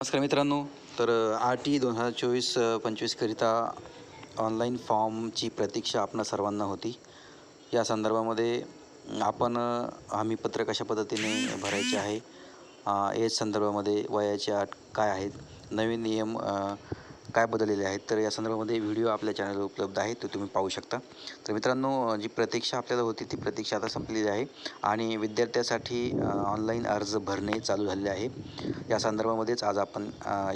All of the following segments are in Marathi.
नमस्कार मित्रांनो तर आर टी दोन हजार चोवीस पंचवीसकरिता ऑनलाईन फॉर्मची प्रतीक्षा आपणा सर्वांना होती. या संदर्भामध्ये आपण हमीपत्र कशा पद्धतीने भरायचे आहे एज संदर्भामध्ये वयाची अट काय आहेत नवीन नियम काय बदललेले आहेत तर या संदर्भामध्ये व्हिडिओ आपल्या चॅनलवर उपलब्ध आहे तो तुम्ही पाहू शकता. तर मित्रांनो जी प्रतीक्षा आपल्याला होती ती प्रतीक्षा आता संपलेली आहे आणि विद्यार्थ्यासाठी ऑनलाईन अर्ज भरणे चालू झालेले आहे. या संदर्भामध्येच आज आपण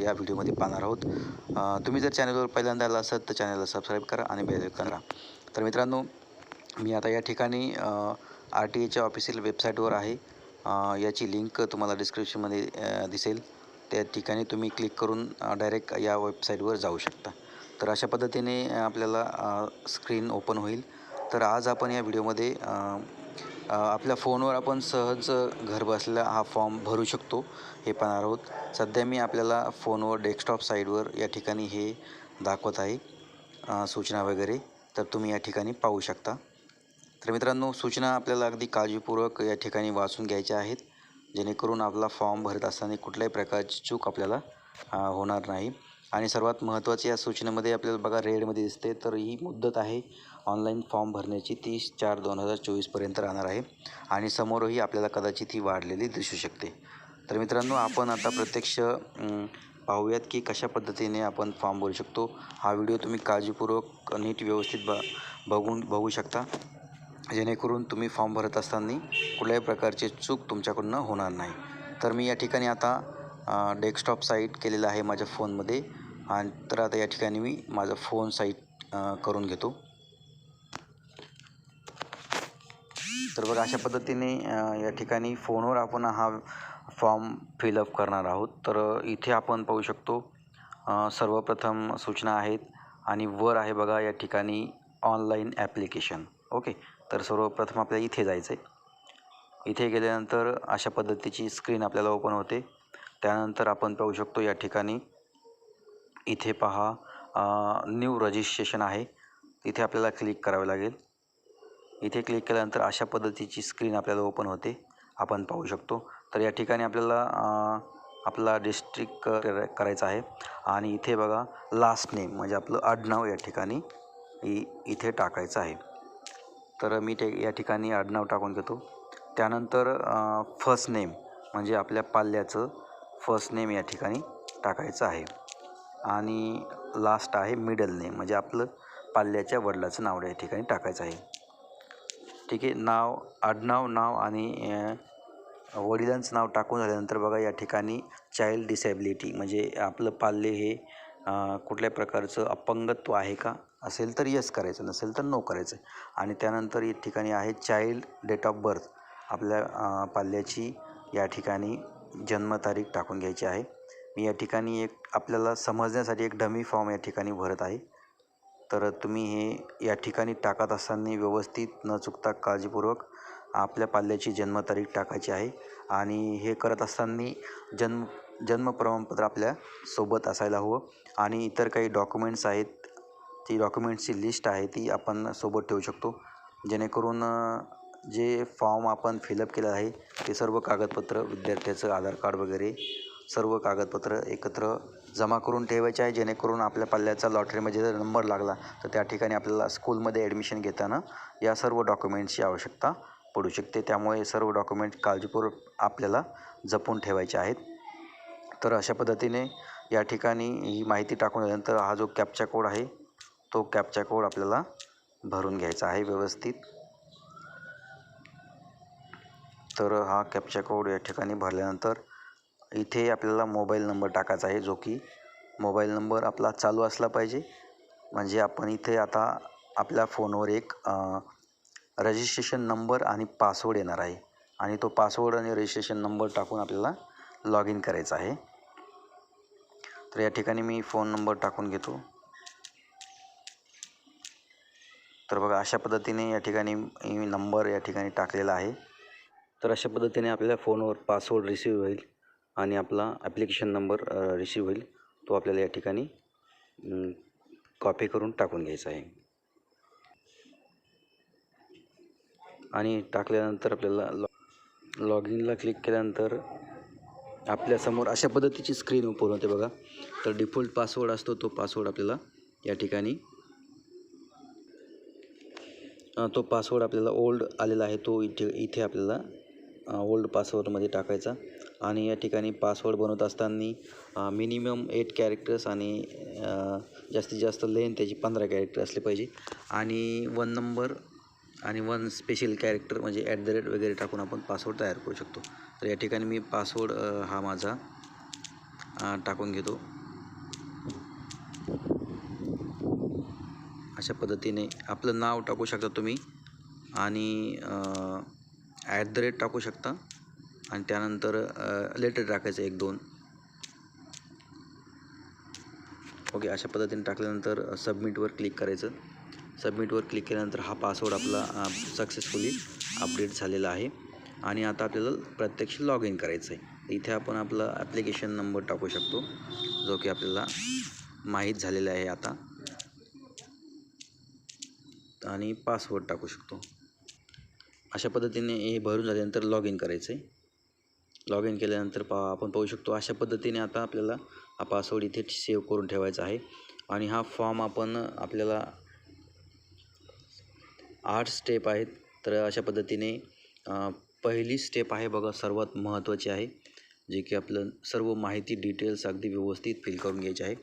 या व्हिडिओमध्ये पाहणार आहोत. तुम्ही जर चॅनलवर पहिल्यांदा आला असाल तर चॅनलला सबस्क्राईब करा आणि बेल करा. तर मित्रांनो मी आता या ठिकाणी आर टी एच्या ऑफिशियल वेबसाईटवर आहे. याची लिंक तुम्हाला डिस्क्रिप्शनमध्ये दिसेल. त्या ठिकाणी तुम्ही क्लिक करून डायरेक्ट या वेबसाईटवर जाऊ शकता. तर अशा पद्धतीने आपल्याला स्क्रीन ओपन होईल. तर आज आपण या व्हिडिओमध्ये आपल्या फोनवर आपण सहज घर बसल्या हा फॉर्म भरू शकतो. हे पाहणार आहोत. सध्या मी आपल्याला फोनवर डेस्कटॉप साईडवर या ठिकाणी हे दाखवत आहे. सूचना वगैरे. तर तुम्ही या ठिकाणी पाहू शकता. तर मित्रांनो सूचना आपल्याला अगदी काळजीपूर्वक या ठिकाणी वाचून घ्यायच्या आहेत. जेणेकरून आपला फॉर्म भरत असताना कुठल्याही प्रकारची चूक आपल्याला होणार नाही. आणि सर्वात महत्त्वाची या सूचनेमध्ये आपल्याला बघा रेडमध्ये दिसते तर ही मुदत आहे ऑनलाईन फॉर्म भरण्याची तीस चार दोन हजार चोवीसपर्यंत राहणार आहे. आणि समोरही आपल्याला कदाचित ही वाढलेली दिसू शकते. तर मित्रांनो आपण आता प्रत्यक्ष पाहूयात की कशा पद्धतीने आपण फॉर्म भरू शकतो. हा व्हिडिओ तुम्ही काळजीपूर्वक नीट व्यवस्थित ब बघून बघू शकता. जेणेकरून तुम्ही फॉर्म भरत असताना कुठल्याही प्रकारची चूक तुमच्याकडून होणार नाही. तर मी या ठिकाणी आता डेस्कटॉप साईट केलेलं आहे माझ्या फोनमध्ये आणि तर आता या ठिकाणी मी माझा फोन साईट करून घेतो. तर बघा अशा पद्धतीने या ठिकाणी फोनवर आपण हा फॉर्म फिलअप करणार आहोत. तर इथे आपण पाहू शकतो सर्वप्रथम सूचना आहेत आणि वर आहे बघा या ठिकाणी ऑनलाईन ॲप्लिकेशन ओके? तर सर्वप्रथम आपल्याला इथे जायचं आहे इथे गेल्यानंतर अशा पद्धतीची स्क्रीन आपल्याला ओपन होते. त्यानंतर आपण पाहू शकतो या ठिकाणी. इथे पहा न्यू रजिस्ट्रेशन आहे. इथे आपल्याला क्लिक करावे लागेल. इथे क्लिक केल्यानंतर अशा पद्धतीची स्क्रीन आपल्याला ओपन होते. आपण पाहू शकतो. तर या ठिकाणी आपल्याला आपला डिस्ट्रिक्ट करायचा आहे. आणि इथे बघा लास्ट नेम म्हणजे आपलं आडनाव या ठिकाणी इ इथे टाकायचं आहे. तर मी ते या ठिकाणी आडनाव टाकून घेतो. त्यानंतर फर्स्ट नेम म्हणजे आपल्या पाल्याचं फर्स्ट नेम या ठिकाणी टाकायचं आहे. आणि लास्ट आहे मिडल नेम म्हणजे आपलं पाल्याच्या वडिलाचं नाव या ठिकाणी टाकायचं आहे. ठीक आहे नाव आडनाव नाव आणि वडिलांचं नाव टाकून झाल्यानंतर बघा या ठिकाणी चाइल्ड डिसेबिलिटी म्हणजे आपलं पाल्य हे कुठल्या प्रकारचं अपंगत्व आहे का? असेल तर यस करायचं नसेल तर नो करायचं. आणि त्यानंतर या ठिकाणी आहे चाइल्ड डेट ऑफ बर्थ आपल्या पाल्याची या ठिकाणी जन्मतारीख टाकून घ्यायची आहे. मी या ठिकाणी एक आपल्याला समजण्यासाठी एक डमी फॉर्म या ठिकाणी भरत आहे. तर तुम्ही हे या ठिकाणी टाकत असताना व्यवस्थित न चुकता काळजीपूर्वक आपल्या पाल्याची जन्मतारीख टाकायची आहे. आणि हे करत असताना जन्म जन्म प्रमाणपत्र आपल्यासोबत असायला हवं. आणि इतर काही डॉक्युमेंट्स आहेत ती डॉक्युमेंट्सची लिस्ट आहे ती आपण सोबत ठेवू शकतो. जेणेकरून जे फॉर्म आपण फिलअप केलं आहे ते सर्व कागदपत्र विद्यार्थ्याचं आधार कार्ड वगैरे सर्व कागदपत्र एकत्र जमा करून ठेवायचे आहे. जेणेकरून आपल्या पाल्याचा लॉटरीमध्ये जर नंबर लागला तर त्या ठिकाणी आपल्याला स्कूलमध्ये ॲडमिशन घेताना या सर्व डॉक्युमेंट्सची आवश्यकता पडू शकते. त्यामुळे सर्व डॉक्युमेंट काळजीपूर्वक आपल्याला जपून ठेवायचे आहेत. तर अशा पद्धतीने या ठिकाणी ही माहिती टाकून झाल्यानंतर हा जो कॅपचा कोड आहे तो कॅपचा कोड आपल्याला भरून घ्यायचा आहे व्यवस्थित. तर हा कॅपचा कोड या ठिकाणी भरल्यानंतर इथे आपल्याला मोबाईल नंबर टाकायचा आहे जो की मोबाईल नंबर आपला चालू असला पाहिजे. म्हणजे आपण इथे आता आपल्या फोनवर एक रजिस्ट्रेशन नंबर आणि पासवर्ड येणार आहे. आणि तो पासवर्ड आणि रजिस्ट्रेशन नंबर टाकून आपल्याला लॉग इन करायचा आहे. तर या ठिकाणी मी फोन नंबर टाकून घेतो. तर बघा अशा पद्धतीने या ठिकाणी मी नंबर या ठिकाणी टाकलेला आहे. तर अशा पद्धतीने आपल्याला फोनवर पासवर्ड रिसीव होईल आणि आपला ॲप्लिकेशन नंबर रिसीव होईल. तो आपल्याला या ठिकाणी कॉपी करून टाकून घ्यायचा आहे. आणि टाकल्यानंतर आपल्याला लॉ लॉग इनला क्लिक केल्यानंतर आपल्यासमोर अशा पद्धतीची स्क्रीन ओपन होते बघा. तर डिफॉल्ट पासवर्ड असतो तो पासवर्ड आपल्याला या ठिकाणी तो पासवर्ड आपल्याला ओल्ड आलेला आहे तो इथे इथे आपल्याला ओल्ड पासवर्डमध्ये टाकायचा. आणि या ठिकाणी पासवर्ड बनवत असताना मिनिमम एट कॅरेक्टर्स आणि जास्तीत जास्त लेन त्याची पंधरा कॅरेक्टर असले पाहिजे. आणि वन नंबर आणि वन स्पेशल कॅरेक्टर म्हणजे ॲट द रेट वगैरे टाकून आपण पासवर्ड तयार करू शकतो. तर या ठिकाणी मी पासवर्ड हा माझा टाकून घेतो. अशा पद्धतीने आपलं नाव टाकू शकता तुम्ही आणि ॲट द रेट टाकू शकता. आणि त्यानंतर लेटर टाकायचं एक दोन. ओके अशा पद्धतीने टाकल्यानंतर सबमिटवर क्लिक करायचं. सबमिटवर क्लिक केल्यानंतर हा पासवर्ड आपला सक्सेसफुली अपडेट झालेला आहे. आणि आता आपल्याला प्रत्यक्ष लॉग इन करायचं आहे इथे आपण आपला ॲप्लिकेशन नंबर टाकू शकतो जो की आपल्याला माहीत झालेला आहे आता. आणि पासवर्ड टाकू शकतो. अशा पद्धतीने हे भरून झाल्यानंतर लॉग इन करायचं आहे लॉग इन केल्यानंतर पा आपण पाहू शकतो अशा पद्धतीने आता आपल्याला हा पासवर्ड इथे सेव्ह करून ठेवायचा आहे. आणि हा फॉर्म आपण आपल्याला आठ स्टेप आहेत. तर अशा पद्धतीने पहिली स्टेप आहे बघा सर्वात महत्त्वाची आहे. जे की आपलं सर्व माहिती डिटेल्स अगदी व्यवस्थित फिल करून घ्यायची आहे.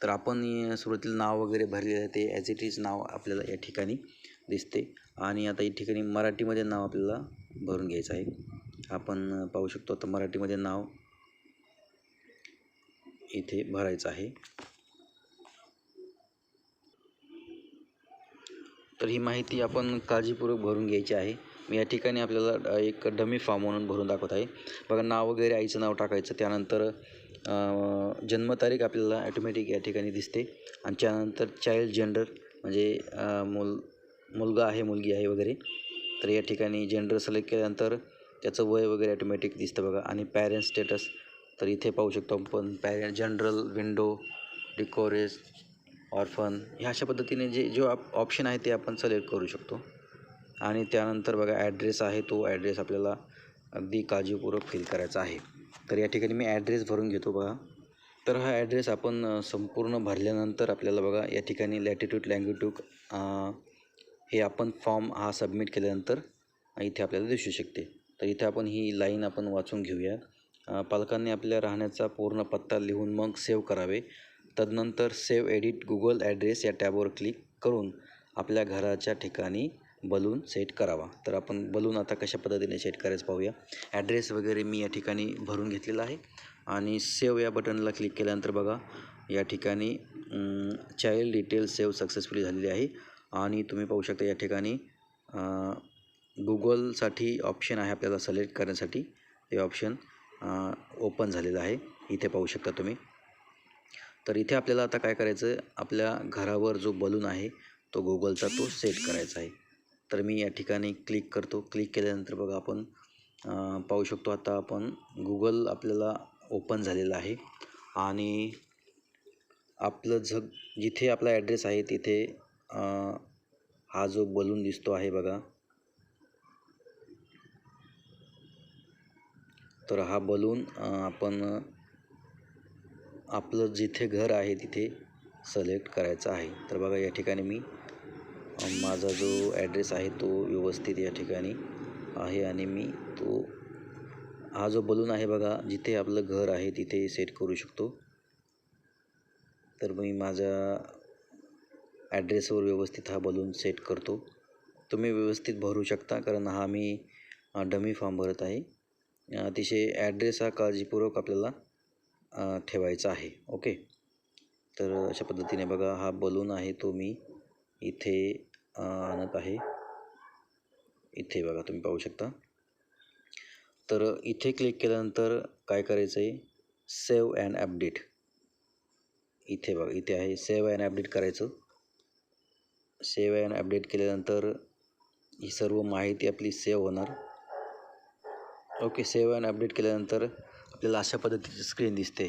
तर आपण सुरुवातीला नाव वगैरे भरलेलं आहे ते ॲज इट इज नाव आपल्याला या ठिकाणी दिसते. आणि आता या ठिकाणी मराठीमध्ये नाव आपल्याला भरून घ्यायचं आहे. आपण पाहू शकतो आता मराठीमध्ये नाव इथे भरायचं आहे. तर ही माहिती आपण काळजीपूर्वक भरून घ्यायची आहे. मी या ठिकाणी आपल्याला एक डमी फॉर्म म्हणून भरून दाखवत आहे. बघा नाव वगैरे आईचं नाव टाकायचं त्यानंतर जन्मतारीख आपल्याला ॲटोमॅटिक या ठिकाणी दिसते. आणि त्यानंतर चाइल्ड जेंडर म्हणजे मुल मुलगा आहे मुलगी आहे वगैरे. तर या ठिकाणी जेंडर सिलेक्ट केल्यानंतर त्याचं वय वगैरे ॲटोमॅटिक दिसतं बघा. आणि पॅरेंट स्टेटस तर इथे पाहू शकतो आपण. पॅरेंट जनरल विंडो डिकोरेज ऑर्फन ह्या अशा पद्धतीने जे जो आप ऑप्शन आहे ते आपण सिलेक्ट करू शकतो. आणि त्यानंतर बघा ॲड्रेस आहे तो ॲड्रेस आपल्याला अगदी काळजीपूर्वक फिल करायचा आहे. तर या ठिकाणी मी ॲड्रेस भरून घेतो बघा. तर हा ॲड्रेस आपण संपूर्ण भरल्यानंतर आपल्याला बघा या ठिकाणी लॅटिट्यूड लँग्विट्यूड हे आपण फॉर्म हा सबमिट केल्यानंतर इथे आपल्याला दिसू शकते. तर इथे आपण ही लाईन आपण वाचून घेऊया. पालकांनी आपल्या राहण्याचा पूर्ण पत्ता लिहून मग सेव्ह करावे. तदनंतर सेव्ह एडिट गुगल ॲड्रेस या टॅबवर क्लिक करून आपल्या घराच्या ठिकाणी बलून सेट करावा. तर आपण बलून आता कशा पद्धतीने सेट करायचं पाहूया. ॲड्रेस वगैरे मी या ठिकाणी भरून घेतलेला आहे. आणि सेव या बटनला क्लिक केल्यानंतर बघा या ठिकाणी चाइल्ड डिटेल सेव सक्सेसफुली झालेली आहे. आणि तुम्ही पाहू शकता या ठिकाणी गुगलसाठी ऑप्शन आहे आपल्याला सिलेक्ट करण्यासाठी. ते ऑप्शन ओपन झालेलं आहे. इथे पाहू शकता तुम्ही. तर इथे आपल्याला आता काय करायचं आपल्या घरावर जो बलून आहे तो गुगलचा तो सेट करायचा आहे. तर मी या ठिकाणी क्लिक करतो. क्लिक केल्यानंतर बघा आपण पाहू शकतो आता आपण गुगल आपल्याला ओपन झालेलं आहे. आणि आपलं जग जिथे आपला ॲड्रेस आहे तिथे हा जो बलून दिसतो आहे बघा. तर हा बलून आपण आपलं जिथे घर आहे तिथे सलेक्ट करायचं आहे. तर बघा या ठिकाणी मी माझा जो ॲड्रेस आहे तो व्यवस्थित या ठिकाणी आहे आणि मी तो हा जो बलून आहे बघा जिथे आपलं घर आहे तिथे सेट करू शकतो. तर मी माझ्या ॲड्रेसवर व्यवस्थित हा बलून सेट करतो. तुम्ही व्यवस्थित भरू शकता कारण हा मी डमी फॉर्म भरत आहे. अतिशय ॲड्रेस हा काळजीपूर्वक आपल्याला ठेवायचा आहे. ओके तर अशा पद्धतीने बघा हा बलून आहे तो मी इथे आणत आहे. इथे बघा तुम्ही पाहू शकता. तर इथे क्लिक केल्यानंतर काय करायचं आहे सेव्ह अँड अपडेट इथे बघा इथे आहे. सेव्ह अँड अपडेट करायचं. सेव्ह अँड अपडेट केल्यानंतर ही सर्व माहिती आपली सेव्ह होणार. ओके सेव्ह अँड अपडेट केल्यानंतर आपल्याला अशा पद्धतीची स्क्रीन दिसते.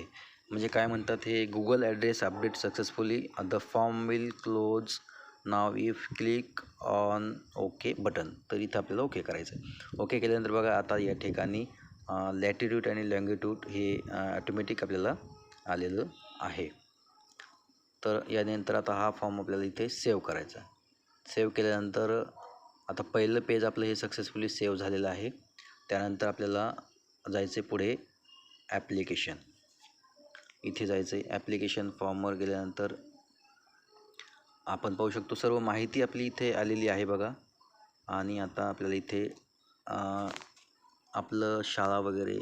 म्हणजे काय म्हणतात हे? Google address update successfully the form will close now if click on okay button तर इथं आपल्याला ओके करायचं आहे ओके केल्यानंतर बघा आता या ठिकाणी लॅटिट्यूड आणि लँगिट्यूड हे ॲटोमॅटिक आपल्याला आलेलं आहे. तर यानंतर आता हा फॉर्म आपल्याला इथे सेव्ह करायचा. सेव्ह केल्यानंतर आता पहिलं पेज आपलं हे सक्सेसफुली सेव्ह झालेलं आहे. त्यानंतर आपल्याला जायचं आहे पुढे ॲप्लिकेशन इथे जायचं आहे ॲप्लिकेशन फॉर्मवर गेल्यानंतर आपण पाहू शकतो सर्व माहिती आपली इथे आलेली आहे बघा. आणि आता आपल्याला इथे आपलं शाळा वगैरे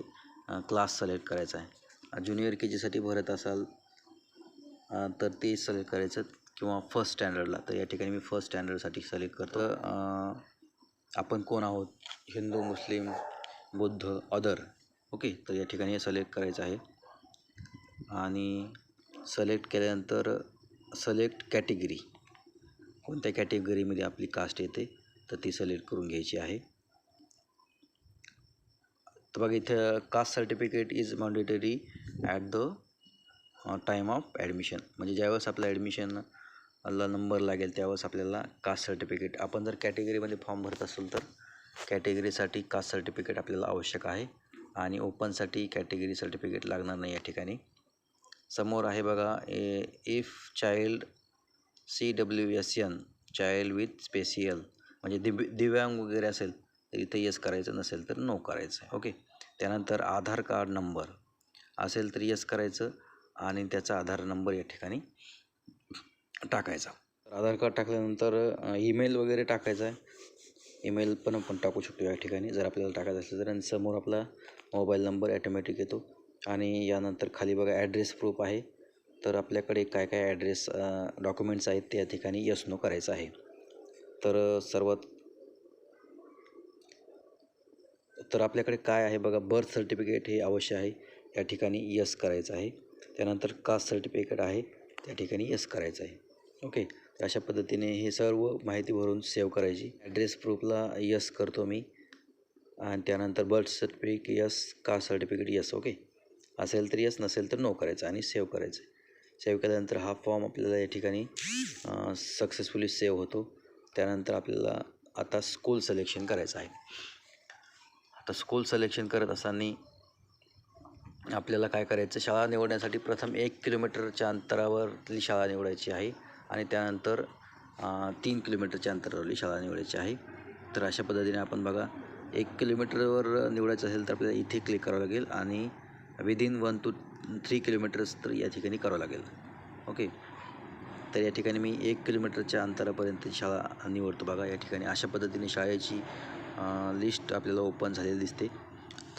क्लास सिलेक्ट करायचा आहे. ज्युनियर के जीसाठी भरत असाल तर ते सिलेक्ट करायचं किंवा फर्स्ट स्टँडर्डला तर या ठिकाणी मी फर्स्ट स्टँडर्डसाठी सिलेक्ट करतो. आपण कोण आहोत? Hindu Muslim Buddha other okay? तर या ठिकाणी हे सिलेक्ट करायचं आहे. आणि सिलेक्ट केल्यानंतर सिलेक्ट कॅटेगरी कोणत्या कॅटेगरीमध्ये आपली कास्ट येते तर ती सिलेक्ट करून घ्यायची आहे. तर बघा इथं caste certificate is mandatory at the time of admission म्हणजे ज्यावेळेस आपलं ॲडमिशन ला नंबर लागेल त्यावेळेस आपल्याला कास्ट सर्टिफिकेट आपण जर कॅटेगरीमध्ये फॉर्म भरत असेल तर कॅटेगरीसाठी कास्ट सर्टिफिकेट आपल्याला आवश्यक आहे. आणि ओपनसाठी कॅटेगरी सर्टिफिकेट लागणार नाही या ठिकाणी. समोर आहे बघा a if child C W S N child with special म्हणजे दिव्य दिव्यांग वगैरे असेल तर इथे येस करायचं नसेल तर नो करायचं आहे. ओके त्यानंतर आधार कार्ड नंबर असेल तर येस करायचं आणि त्याचा आधार नंबर या ठिकाणी टाकायचा. आधार कार्ड टाकल्यानंतर ईमेल वगैरे टाकायचा आहे. ईमेल पण आपण टाकू शकतो या ठिकाणी. जर आपल्याला टाकायचं असेल तर आणि समोर आपला मोबाईल नंबर ॲटोमॅटिक येतो. आणि यानंतर खाली बघा ॲड्रेस प्रूफ आहे. तर आपल्याकडे काय काय ॲड्रेस डॉक्युमेंट्स आहेत त्या ठिकाणी यस नो करायचं आहे. तर सर्वात तर आपल्याकडे काय आहे बघा बर्थ सर्टिफिकेट हे अवश्य आहे. या ठिकाणी यस करायचं आहे. त्यानंतर कास्ट सर्टिफिकेट आहे. त्या ठिकाणी यस करायचं आहे. ओके अशा पद्धतीने हे सर्व माहिती भरून सेव्ह करायची. ॲड्रेस प्रूफला यस करतो मी. आणि त्यानंतर birth certificate yes caste certificate yes okay असेल तर यस नसेल तर नो करायचं आणि सेव्ह करायचं सेव्ह केल्यानंतर हा फॉर्म आपल्याला या ठिकाणी सक्सेसफुली सेव्ह होतो. त्यानंतर आपल्याला आता स्कूल सिलेक्शन करायचं आहे. आता स्कूल सिलेक्शन करत असताना आपल्याला काय करायचं? शाळा निवडण्यासाठी प्रथम एक किलोमीटरच्या अंतरावरली शाळा निवडायची आहे आणि त्यानंतर तीन किलोमीटरच्या अंतरावरली शाळा निवडायची आहे. तर अशा पद्धतीने आपण बघा एक किलोमीटरवर निवडायचं असेल तर आपल्याला इथे क्लिक करावं लागेल आणि within one two three kilometres तर या ठिकाणी करावं लागेल. ओके तर या ठिकाणी मी एक किलोमीटरच्या अंतरापर्यंत शाळा निवडतो. बघा या ठिकाणी अशा पद्धतीने शाळेची लिस्ट आपल्याला ओपन झालेली दिसते.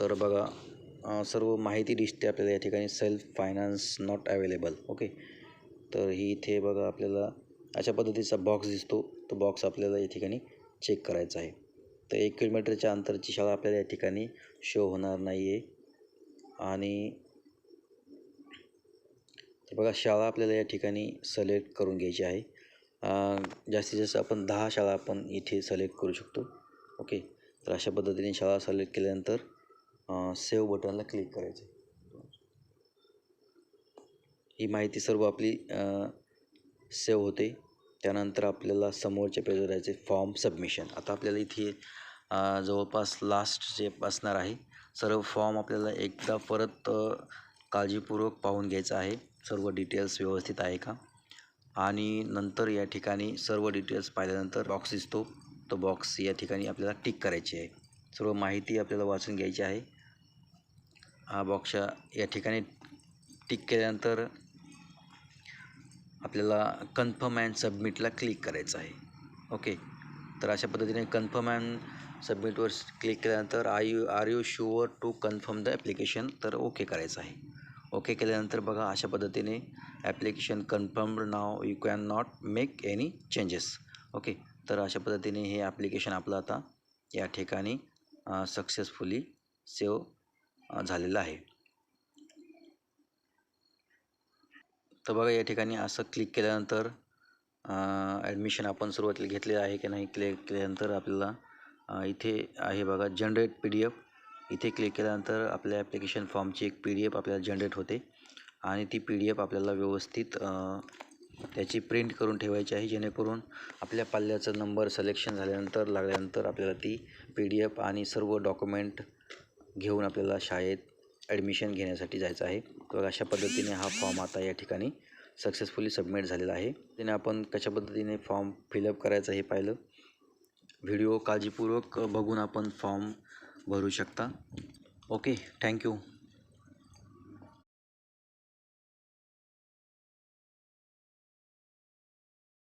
तर बघा सर्व माहिती दिसते आपल्याला या ठिकाणी. Self finance not available okay तर ही इथे बघा आपल्याला अशा पद्धतीचा बॉक्स दिसतो. तो बॉक्स आपल्याला या ठिकाणी चेक करायचा आहे. तर एक किलोमीटरच्या अंतरची शाळा आपल्याला या ठिकाणी शो होणार नाही आहे आणि तर बघा शाळा आपल्याला या ठिकाणी सिलेक्ट करून घ्यायची आहे. जास्तीत जास्त आपण दहा शाळा आपण इथे सिलेक्ट करू शकतो. ओके तर अशा पद्धतीने शाळा सिलेक्ट केल्यानंतर सेव्ह बटनला क्लिक करायचं. ही माहिती सर्व आपली सेव्ह होते. त्यानंतर आपल्याला समोरच्या पेजवर जायचे फॉर्म सबमिशन आता आपल्याला इथे जवळपास लास्ट जे असणार आहे सर्व फॉर्म आपल्याला एकदा परत काळजीपूर्वक पाहून घ्यायचं आहे. सर्व डिटेल्स व्यवस्थित आहे का? आणि नंतर या ठिकाणी सर्व डिटेल्स पाहिल्यानंतर बॉक्स दिसतो. तो बॉक्स या ठिकाणी आपल्याला टिक करायची आहे. सर्व माहिती आपल्याला वाचून घ्यायची आहे. हा बॉक्स या ठिकाणी टिक केल्यानंतर आपल्याला कन्फर्म अँड सबमिटला क्लिक करायचं आहे. ओके तर अशा पद्धतीने कन्फर्म अँड सबमिटवर क्लिक केल्यानंतर I you are you sure to confirm the application तर ओके करायचं आहे. ओके केल्यानंतर बघा अशा पद्धतीने application confirm now you can not make any changes okay तर अशा पद्धतीने हे ॲप्लिकेशन आपलं आता या ठिकाणी सक्सेसफुली सेव्ह झालेलं आहे. तर बघा या ठिकाणी असं क्लिक केल्यानंतर ॲडमिशन आपण सुरुवातीला घेतलेलं आहे की नाही? क्लिक केल्यानंतर आपल्याला इथे आहे बघा जनरेट पी डी एफ इथे क्लिक केल्यानंतर आपल्या ॲप्लिकेशन फॉर्मची एक पी डी एफ आपल्याला जनरेट होते. आणि ती पी डी एफ आपल्याला व्यवस्थित त्याची प्रिंट करून ठेवायची आहे. जेणेकरून आपल्या पाल्याचा नंबर सिलेक्शन झाल्यानंतर लागल्यानंतर आपल्याला ती पी डी एफ आणि सर्व डॉक्युमेंट घेऊन आपल्याला शाळेत ॲडमिशन घेण्यासाठी जायचं आहे. तर अशा पद्धतीने हा फॉर्म आता या ठिकाणी सक्सेसफुली सबमिट झालेला आहे. त्याने आपण कशा पद्धतीने फॉर्म फिलअप करायचं हे पाहिलं. व्हिडिओ काळजीपूर्वक बघून आपण फॉर्म भरू शकता. Okay thank you